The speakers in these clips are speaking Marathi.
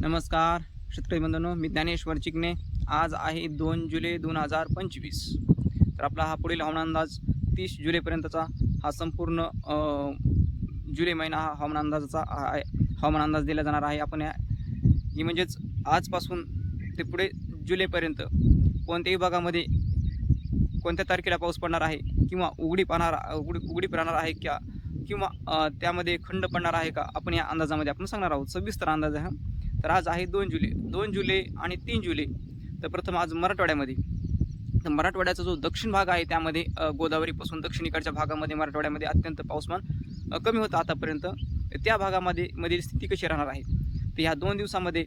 नमस्कार शेतकरी बंधनो मी ज्ञानेश्वर चिकणे आज आहे दोन जुलै दोन हजार पंचवीस. तर आपला हा पुढील हवामान अंदाज तीस जुलैपर्यंतचा हा संपूर्ण जुलै महिना हा हवामान अंदाजाचा आहे. हवामान अंदाज दिला जाणार आहे. आपण या ही म्हणजेच आजपासून ते पुढे जुलैपर्यंत कोणत्याही भागामध्ये कोणत्या तारखेला पाऊस पडणार आहे किंवा उघडी पाहणार उघडी उघडी राहणार आहे का? किंवा त्यामध्ये खंड पडणार आहे का? आपण या अंदाजामध्ये आपण सांगणार आहोत. सविस्तर अंदाज आहे हा. तर आज आहे दोन जुलै दोन जुलै आणि तीन जुलै. तर प्रथम आज मराठवाड्यामध्ये. तर मराठवाड्याचा जो दक्षिण भाग आहे त्यामध्ये गोदावरीपासून दक्षिणेकडच्या भागामध्ये मराठवाड्यामध्ये अत्यंत पाऊसमान कमी होतं आतापर्यंत. त्या भागामध्ये मधील स्थिती कशी राहणार आहे? तर ह्या दोन दिवसामध्ये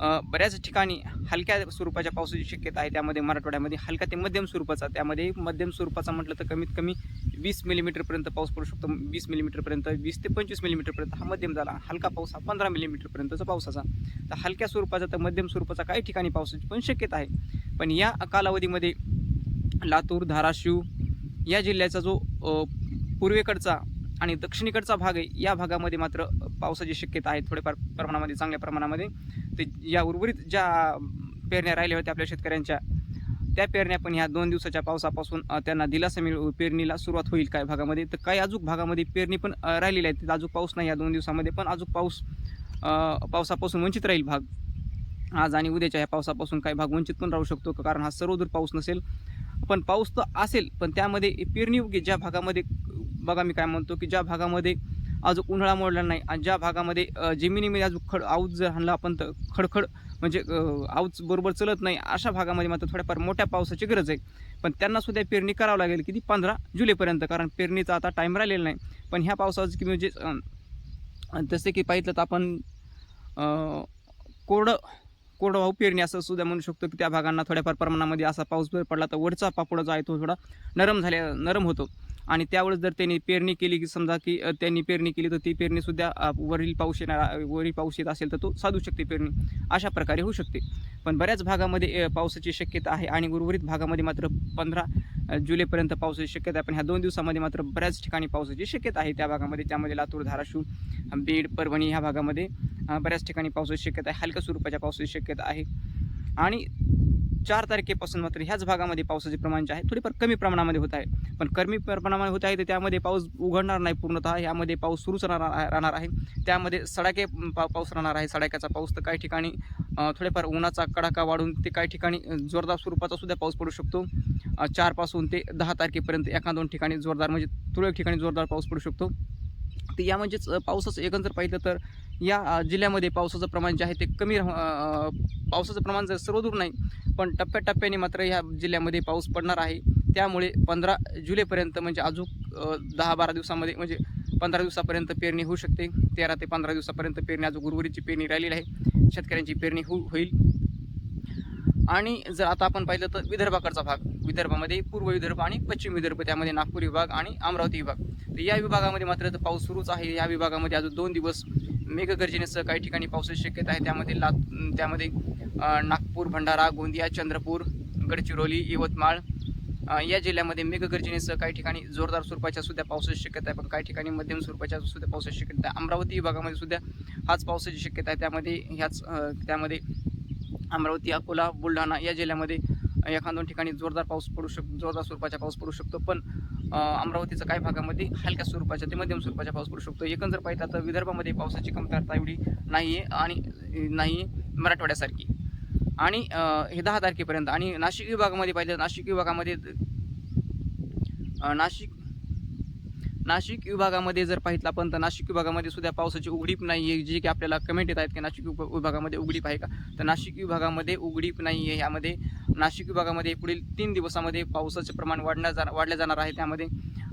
बऱ्याच ठिकाणी हलक्या स्वरूपाच्या पावसाची शक्यता आहे. त्यामध्ये मराठवाड्यामध्ये हलका ते मध्यम स्वरूपाचा त्यामध्ये मध्यम स्वरूपाचा म्हटलं तर कमीत कमी वीस मिलीमीटरपर्यंत पाऊस पडू शकतो. वीस मिलीमीटरपर्यंत वीस ते पंचवीस मिलीमीटरपर्यंत हा मध्यम झाला. हलका पाऊस हा पंधरा मिलीमीटरपर्यंतचा पावसाचा. तर हलक्या स्वरूपाचा तर मध्यम स्वरूपाचा काही ठिकाणी पावसाची पण शक्यता आहे. पण या कालावधीमध्ये लातूर धाराशिव या जिल्ह्याचा जो पूर्वेकडचा आणि दक्षिणेकडचा भाग आहे या भागामध्ये मात्र पावसाची शक्यता आहे. थोडेफार प्रमाणामध्ये चांगल्या प्रमाणामध्ये. ते या उर्वरित ज्या पेरण्या राहिल्या होत्या आपल्या शेतकऱ्यांच्या त्या पेरण्या पण ह्या दोन दिवसाच्या पावसापासून त्यांना दिलासा मिळ पेरणीला सुरुवात होईल काही भागामध्ये. तर काही अजून भागामध्ये पेरणी पण राहिलेली आहे तिथं अजून पाऊस नाही या दोन दिवसामध्ये पण अजून पाऊस पावसापासून वंचित राहील भाग. आज आणि उद्याच्या ह्या पावसापासून काही भाग वंचित पण राहू शकतो कारण हा सर्वदूर पाऊस नसेल. पण पाऊस तर असेल पण त्यामध्ये पेरणी योग्य ज्या भागामध्ये बघा मी काय म्हणतो की ज्या भागामध्ये आज उन्हाळा मोडला नाही. आणि ज्या भागामध्ये जमिनीमध्ये अजून खड आऊज जर हाणला आपण तर खडखड म्हणजे आऊज बरोबर चलत नाही. अशा भागामध्ये मात्र थोड्याफार मोठ्या पावसाची गरज आहे. पण त्यांना सुद्धा पेरणी करावं लागेल किती? पंधरा जुलैपर्यंत. कारण पेरणीचा आता टाईम राहिलेला नाही. पण ह्या पावसाचं की म्हणजे जसे की पाहिलं तर आपण कोरडं कोरडवाहू पेरणी असं सुद्धा म्हणू शकतो की त्या भागांना थोड्याफार प्रमाणामध्ये असा पाऊस पडला तर वरचा पापड जो आहे तो थोडा नरम झाल्या नरम होतो. आणि त्यावेळेस जर त्यांनी पेरणी केली की समजा की त्यांनी पेरणी केली तर ती पेरणीसुद्धा वरील पाऊस येणार वरील पाऊस येत असेल तर तो साधू शकते पेरणी. अशा प्रकारे होऊ शकते. पण बऱ्याच भागामध्ये पावसाची शक्यता आहे आणि उर्वरित भागामध्ये मात्र पंधरा जुलैपर्यंत पावसाची शक्यता आहे. पण ह्या दोन दिवसामध्ये मात्र बऱ्याच ठिकाणी पावसाची शक्यता आहे त्या भागामध्ये. त्यामध्ये लातूर धाराशिव बीड परभणी ह्या भागामध्ये बऱ्याच ठिकाणी पावसाची शक्यता आहे. हलक्या स्वरूपाच्या पावसाची शक्यता आहे. आणि चार तारखेपासून मात्र ह्याच भागामध्ये पावसाचे प्रमाण जे आहे थोडीफार कमी प्रमाणामध्ये होत आहे. पण कमी प्रमाणामध्ये होत आहे तर त्यामध्ये पाऊस उघडणार नाही पूर्णतः. यामध्ये पाऊस सुरूच राहणार राहणार आहे. त्यामध्ये सडाके पा पाऊस राहणार आहे. सडाक्याचा पाऊस तर काही ठिकाणी थोडेफार उन्हाचा कडाका वाढून ते काही ठिकाणी जोरदार स्वरूपाचा सुद्धा पाऊस पडू शकतो. चारपासून ते दहा तारखेपर्यंत एका दोन ठिकाणी जोरदार म्हणजे तुरळक ठिकाणी जोरदार पाऊस पडू शकतो. तर या म्हणजेच पावसाचं एकंदर पाहिलं तर या जिल्ह्यामध्ये पावसाचं प्रमाण जे आहे ते कमी राह- पावसाचं प्रमाण जर सर्वदूर नाही पण टप्प्याटप्प्याने मात्र ह्या जिल्ह्यामध्ये पाऊस पडणार आहे. त्यामुळे पंधरा जुलैपर्यंत म्हणजे अजून दहा बारा दिवसामध्ये म्हणजे पंधरा दिवसापर्यंत पेरणी होऊ शकते. तेरा ते पंधरा दिवसापर्यंत पेरणी अजून गुरुवारीची पेरणी राहिलेली आहे. शेतकऱ्यांची पेरणी हो होईल. आणि जर आता आपण पाहिलं तर विदर्भाकडचा भाग. विदर्भामध्ये पूर्व विदर्भ आणि पश्चिम विदर्भ त्यामध्ये नागपूर विभाग आणि अमरावती विभाग. तर या विभागामध्ये मात्र तर पाऊस सुरूच आहे. या विभागामध्ये अजून दोन दिवस मेघगर्जनेसह काही ठिकाणी पावसाची शक्यता आहे. त्यामध्ये लात त्यामध्ये नागपूर भंडारा गोंदिया चंद्रपूर गडचिरोली यवतमाळ या जिल्ह्यामध्ये मेघगर्जनेसह काही ठिकाणी जोरदार स्वरूपाच्या सुद्धा पावसाची शक्यता आहे. पण काही ठिकाणी मध्यम स्वरूपाच्या सुद्धा पावसाची शक्यता आहे. अमरावती विभागामध्ये सुद्धा हाच पावसाची शक्यता आहे. त्यामध्ये ह्याच त्यामध्ये अमरावती अकोला बुलढाणा या जिल्ह्यामध्ये एखाद दोन ठिकाणी जोरदार पाऊस पडू शकतो जोरदार स्वरूपाचा पाऊस पडू शकतो. पण अमरावतीचा काही भागामध्ये हलक्या स्वरूपाच्या ते मध्यम स्वरूपाचा पाऊस पडू शकतो. एकंदर पाहिलं तर विदर्भामध्ये पावसाची कमतरता एवढी नाही आहे आणि नाही मराठवाड्यासारखी. आणि हे दहा तारखेपर्यंत आणि नाशिक विभागामध्ये पाहिलं नाशिक विभागामध्ये नाशिक नाशिक विभागामध्ये जर पाहिलं आपण तर नाशिक विभागामध्ये सुद्धा पावसाची उघडीप नाही आहे जी की आपल्याला कमेंट येत आहेत की नाशिक विभागामध्ये उघडीप आहे का? तर नाशिक विभागामध्ये उघडीप नाही आहे यामध्ये. नाशिक विभागामध्ये पुढील तीन दिवसामध्ये पावसाचे प्रमाण वाढण्या जा वाढले जाणार आहे त्यामध्ये.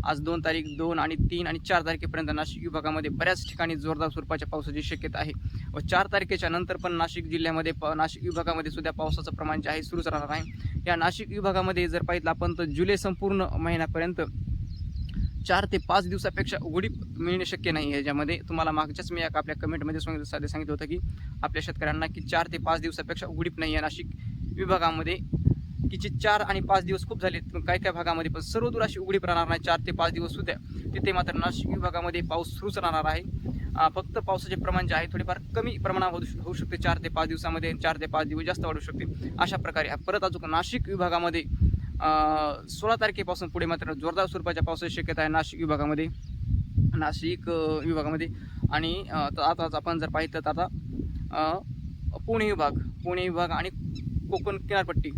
आज दोन तारीख दोन आणि तीन आणि चार तारखेपर्यंत नाशिक विभागामध्ये बऱ्याच ठिकाणी जोरदार स्वरूपाच्या पावसाची शक्यता आहे. व चार तारखेच्या नंतर पण नाशिक जिल्ह्यामध्ये प नाशिक विभागामध्ये सुद्धा पावसाचं प्रमाण जे आहे सुरूच राहणार आहे. या नाशिक विभागामध्ये जर पाहिलं आपण तर जुलै संपूर्ण महिन्यापर्यंत चार ते पाच दिवसापेक्षा उघडी मिळणे शक्य नाही आहे. ज्यामध्ये तुम्हाला मागच्याच मी एक आपल्या कमेंटमध्ये सांगितलं साधे सांगितलं होतं की आपल्या शेतकऱ्यांना की चार ते पाच दिवसापेक्षा उघडीप नाही आहे. नाशिक विभागामध्ये की जे चार आणि पाच दिवस खूप झाले काही काही भागामध्ये पण सर्व दूर अशी उघडीप राहणार नाही. चार ते पाच दिवस सुद्धा तिथे मात्र नाशिक विभागामध्ये पाऊस सुरूच राहणार आहे. फक्त पावसाचे प्रमाण जे आहे थोडेफार कमी प्रमाणात होऊ होऊ शकते. चार ते पाच दिवसामध्ये चार ते पाच दिवस जास्त वाढू शकते. अशा प्रकारे परत अजून नाशिक विभागामध्ये सोळा तारखेपासून पुढे मात्र जोरदार स्वरूपाच्या पावसाची शक्यता आहे नाशिक विभागामध्ये. नाशिक विभागामध्ये. आणि आताच तर आता आपण जर पाहिलं तर आता पुणे विभाग पुणे विभाग आणि कोकण किनारपट्टी.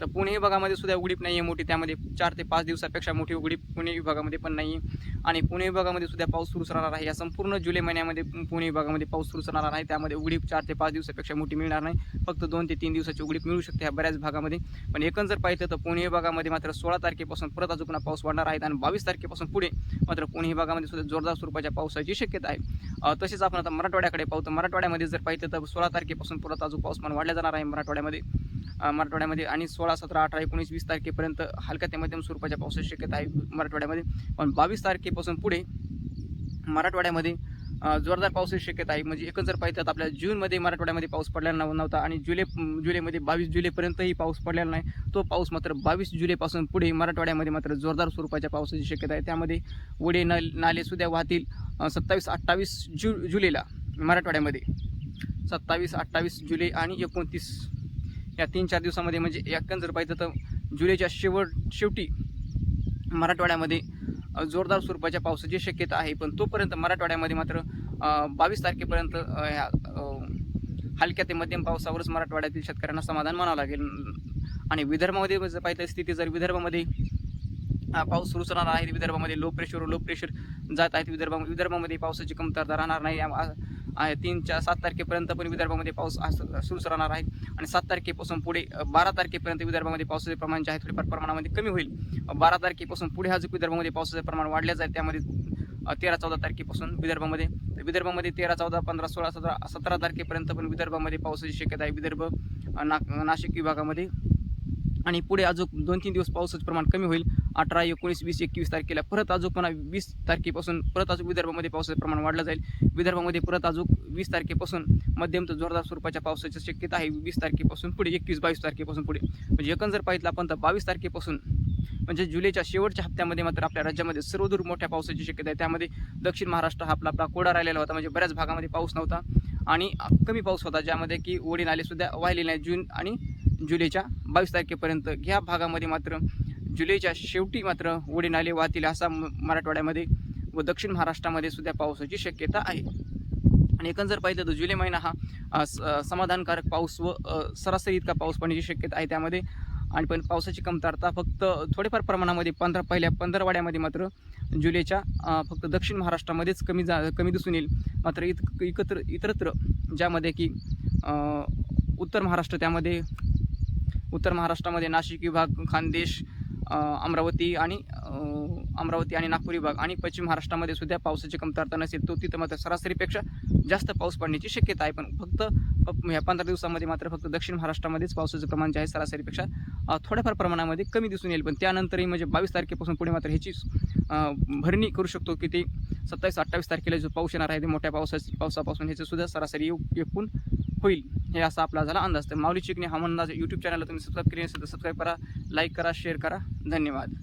तर पुणे विभागामध्ये सुद्धा उघडीप नाही आहे मोठी त्यामध्ये चार ते पाच दिवसापेक्षा मोठी उघडीप पुणे विभागामध्ये पण नाही आहे आणि पुणे विभागामध्ये सुद्धा पाऊस सुरू राहणार आहे. या संपूर्ण जुलै महिन्यामध्ये पुणे विभागामध्ये पाऊस सुरू राहणार आहे. त्यामध्ये उघडीप चार ते पाच दिवसापेक्षा मोठी मिळणार नाही. फक्त दोन ते तीन दिवसाची उघडीप मिळू शकते ह्या बऱ्याच भागामध्ये. पण एकंदर जर पाहिलं तर पुणे विभागामध्ये मात्र सोळा तारखेपासून परत अजून पाऊस वाढणार आहे आणि बावीस तारखेपासून पुढे मात्र पुणे विभागामध्ये सुद्धा जोरदार स्वरूपाच्या पावसाची शक्यता आहे. तसेच आपण आता मराठवाड्याकडे पाहू. तर मराठवाड्यामध्ये जर पाहिलं तर सोळा तारखेपासून परत अजून पाऊसमान वाढला जाणार आहे मराठवाड्यामध्ये. मराठवाड्यामध्ये आणि सोळा सतरा अठरा एकोणीस वीस तारखेपर्यंत हलक्या ते मध्यम स्वरूपाच्या पावसाची शक्यता आहे मराठवाड्यामध्ये. पण बावीस तारखेपासून पुढे मराठवाड्यामध्ये जोरदार पावसाची शक्यता आहे. म्हणजे एकंदर पाहिजे तर आपल्या जूनमध्ये मराठवाड्यामध्ये पाऊस पडलेला नव्हता आणि जुलै जुलैमध्ये बावीस जुलैपर्यंतही पाऊस पडलेला नाही. तो पाऊस मात्र बावीस जुलैपासून पुढे मराठवाड्यामध्ये मात्र जोरदार स्वरूपाच्या पावसाची शक्यता आहे. त्यामध्ये वडे नल नाले सुद्धा वाहतील सत्तावीस अठ्ठावीस जु जुलैला मराठवाड्यामध्ये. सत्तावीस अठ्ठावीस जुलै आणि एकोणतीस या तीन चार दिवसामध्ये म्हणजे एकंदर पाहिजे तर जुलैच्या शेवट शेवटी मराठवाड्यामध्ये जोरदार स्वरूपाच्या पावसाची शक्यता आहे. पण तोपर्यंत मराठवाड्यामध्ये मात्र बावीस तारखेपर्यंत ह्या हलक्या ते मध्यम पावसावरच मराठवाड्यातील शेतकऱ्यांना समाधान मानावं लागेल. आणि विदर्भामध्ये जर पाहिजे स्थिती जर विदर्भामध्ये पाऊस सुरूच राहणार आहे विदर्भामध्ये लो प्रेशर लो प्रेशर जात आहेत विदर्भा विदर्भामध्ये पावसाची कमतरता राहणार नाही. आहे. तीन चार सात तारखेपर्यंत पण विदर्भामध्ये पाऊस असं- सुरूच राहणार आहे. आणि सात तारखेपासून पुढे बारा तारखेपर्यंत विदर्भामध्ये पावसाचे प्रमाण जे आहे थोडेफार प्रमाणामध्ये कमी होईल. बारा तारखेपासून पुढे हा जो विदर्भामध्ये पावसाचे प्रमाण वाढले जाईल त्यामध्ये तेरा चौदा तारखेपासून विदर्भामध्ये तर विदर्भामध्ये तेरा चौदा पंधरा सोळा सतरा सतरा तारखेपर्यंत पण विदर्भामध्ये पावसाची शक्यता आहे. विदर्भ ना नाशिक विभागामध्ये आणि पुढे अजून दोन तीन दिवस पावसाचं प्रमाण कमी होईल. अठरा एकोणीस वीस एकवीस तारखेला परत अजून पुन्हा वीस तारखेपासून परत अजून विदर्भामध्ये पावसाचं प्रमाण वाढलं जाईल. विदर्भामध्ये परत अजून वीस तारखेपासून मध्यम तर जोरदार स्वरूपाच्या पावसाची शक्यता आहे. वीस तारखेपासून पुढे एकवीस बावीस तारखेपासून पुढे. म्हणजे एकंदर जर पाहिलं आपण तर बावीस तारखेपासून म्हणजे जुलैच्या शेवटच्या हप्त्यामध्ये मात्र आपल्या राज्यामध्ये सर्वदूर मोठ्या पावसाची शक्यता आहे. त्यामध्ये दक्षिण महाराष्ट्र हा आपला आपला कोडा राहिलेला होता म्हणजे बऱ्याच भागामध्ये पाऊस नव्हता. आणि कमी पाऊस होता ज्यामध्ये की ओढी नाले सुद्धा नाही. जून आणि जुलैच्या बावीस तारखेपर्यंत ह्या भागामध्ये मात्र जुलैच्या शेवटी मात्र ओढी नाले वाहतील असा मराठवाड्यामध्ये व दक्षिण महाराष्ट्रामध्ये सुद्धा पावसाची शक्यता आहे. आणि एकंदर पाहिलं तर जुलै महिना हा स- समाधानकारक पाऊस व सरासरी इतका पाऊस पडण्याची शक्यता आहे त्यामध्ये. आणि पण पावसाची कमतरता फक्त थोडेफार प्रमाणामध्ये पंधरा पहिल्या पंधरवाड्यामध्ये मात्र जुलैच्या फक्त दक्षिण महाराष्ट्रामध्येच कमी जा कमी दिसून येईल. मात्र इत एकत्र इतरत्र ज्यामध्ये की उत्तर महाराष्ट्र त्यामध्ये उत्तर महाराष्ट्रामध्ये नाशिक विभाग खानदेश अमरावती आणि अमरावती आणि नागपूर विभाग आणि पश्चिम महाराष्ट्रामध्ये सुद्धा पावसाची कमतरता नसेल तो तिथं मात्र सरासरीपेक्षा जास्त पाऊस पडण्याची शक्यता आहे. पण फक्त ह्या पंधरा दिवसामध्ये मात्र फक्त दक्षिण महाराष्ट्रामध्येच पावसाचं प्रमाण जे आहे सरासरीपेक्षा थोड्याफार प्रमाणामध्ये कमी दिसून येईल. पण त्यानंतरही म्हणजे बावीस तारखेपासून पुढे मात्र ह्याची भरणी करू शकतो की ते सत्तावीस अठ्ठावीस तारखेला जो पाऊस येणार आहे ते मोठ्या पावसा पावसापासून ह्याचं सुद्धा सरासरी येऊ- एकूण होईल. हे असा आपला झाला अंदाज. तर माऊली चिकणे हा अंदाज यूट्यूब चॅनलला तुम्ही सबस्क्राईब केली असेल तर सबस्क्राईब करा लाईक करा शेअर करा. धन्यवाद.